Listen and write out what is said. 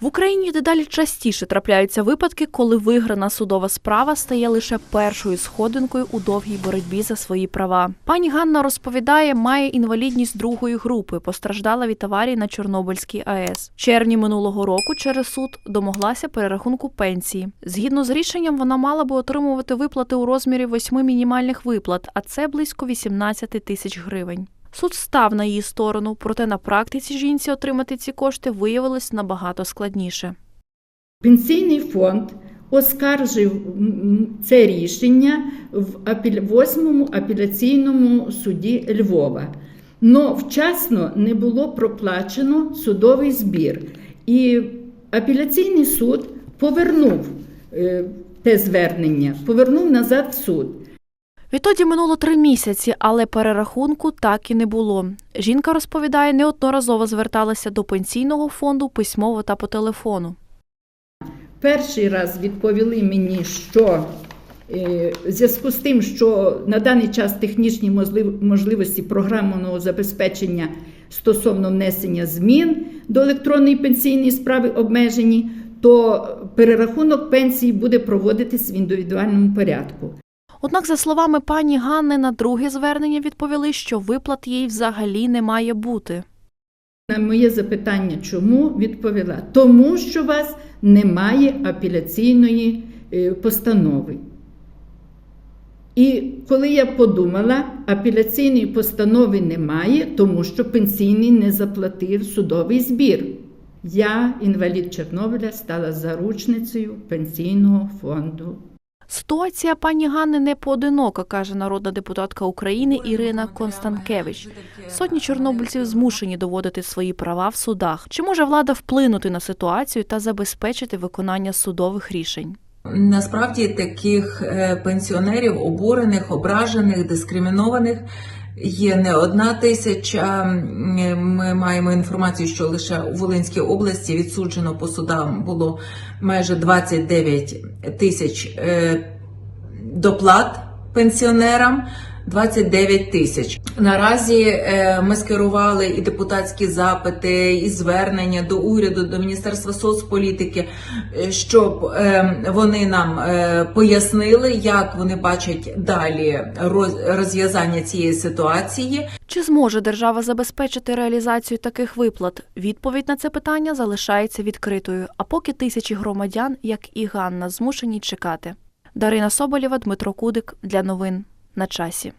В Україні дедалі частіше трапляються випадки, коли виграна судова справа стає лише першою сходинкою у довгій боротьбі за свої права. Пані Ганна розповідає, має інвалідність другої групи, постраждала від аварії на Чорнобильській АЕС. В червні минулого року через суд домоглася перерахунку пенсії. Згідно з рішенням, вона мала би отримувати виплати у розмірі восьми мінімальних виплат, а це близько 18 тисяч гривень. Суд став на її сторону, проте на практиці жінці отримати ці кошти виявилось набагато складніше. Пенсійний фонд оскаржив це рішення в апеля- восьмому апеляційному суді Львова. Но вчасно не було проплачено судовий збір. І апеляційний суд повернув е, те звернення, повернув назад в суд. Відтоді минуло три місяці, але перерахунку так і не було. Жінка розповідає, неодноразово зверталася до пенсійного фонду письмово та по телефону. Перший раз відповіли мені, що е, в зв'язку з тим, що на даний час технічні можлив- можливості програмного забезпечення стосовно внесення змін до електронної пенсійної справи обмежені, то перерахунок пенсії буде проводитись в індивідуальному порядку. Однак, за словами пані Ганни, на друге звернення відповіли, що виплат їй взагалі не має бути. На моє запитання, чому відповіла? Тому що у вас немає апеляційної е, постанови. І коли я подумала, апеляційної постанови немає, тому що пенсійний не заплатив судовий збір. Я, інвалід Чорнобиля, стала заручницею пенсійного фонду. Ситуація пані Ганни не поодинока, каже народна депутатка України Ірина Констанкевич. Сотні чорнобильців змушені доводити свої права в судах. Чи може влада вплинути на ситуацію та забезпечити виконання судових рішень? Насправді таких е, пенсіонерів, обурених, ображених, дискримінованих є не одна тисяча. Ми маємо інформацію, що лише у Волинській області відсуджено по судам було майже 29 тисяч е, доплат пенсіонерам. 29 тисяч. Наразі е, ми скерували і депутатські запити, і звернення до уряду, до Міністерства соцполітики, е, щоб е, вони нам пояснили, як вони бачать далі роз- розв'язання цієї ситуації. Чи зможе держава забезпечити реалізацію таких виплат? Відповідь на це питання залишається відкритою. А поки тисячі громадян, як і Ганна, змушені чекати. Дарина Соболєва, Дмитро Кудик для новин на часі.